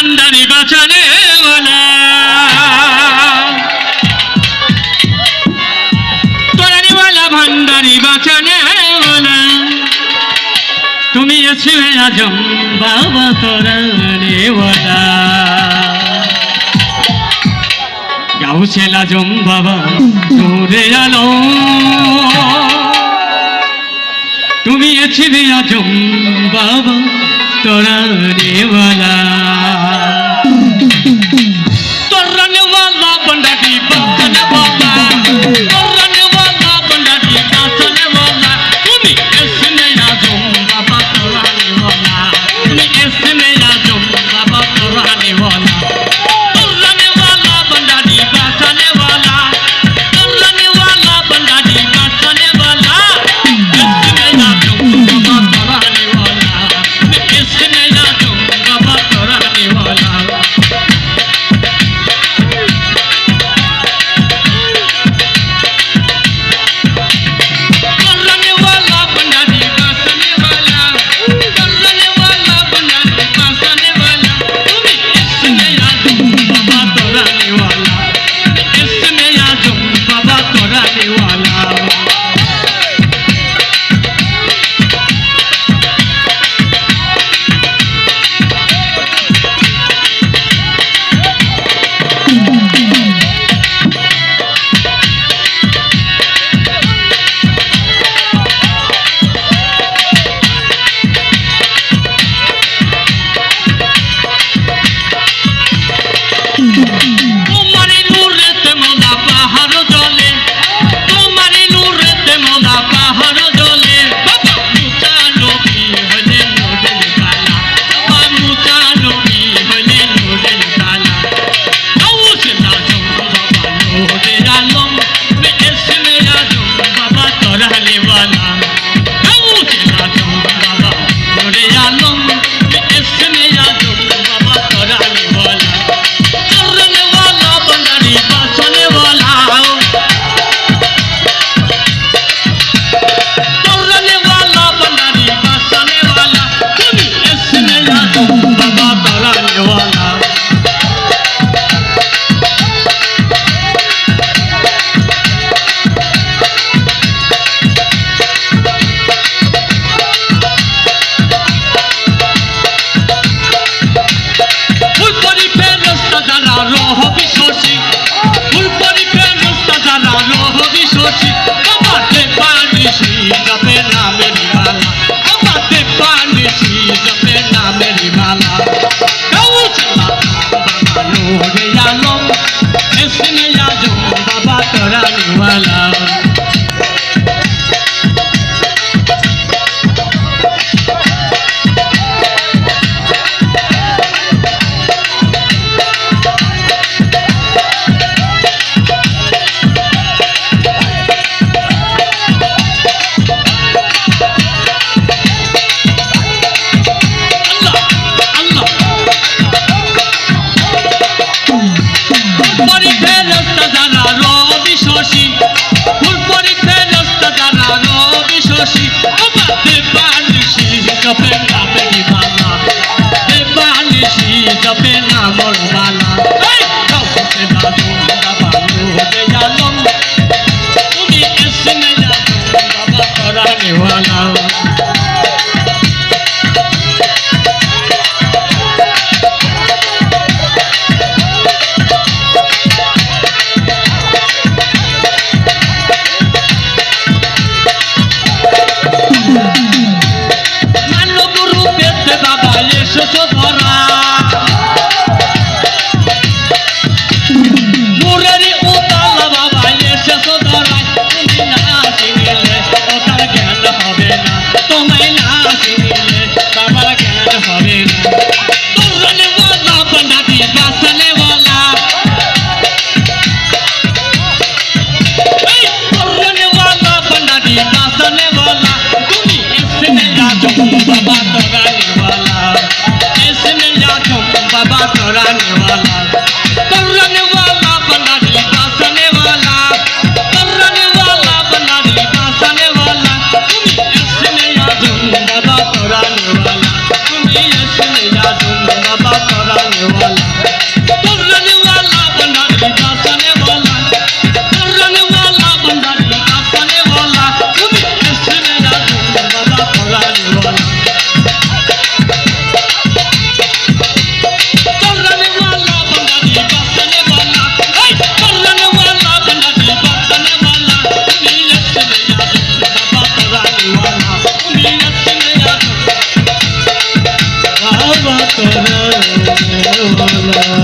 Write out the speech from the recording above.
জাহান্নামি বাঁচানে তোরানিওয়ালা ভান্ডারি বাঁচানে তুমি আছি আজম বাবা তোরানিওয়ালা। গাউসেল আজম বাবা তোরে আলো। তুমি আছি আজম বাবা তোরা দেওয়ালা Amen. জপে নামে নিবালা বেপানিসি জপে নাম বালা জপে নাম বালু হতে জানো তুমি এসে না যাব, বাবা করা নিওয়ালা I love you.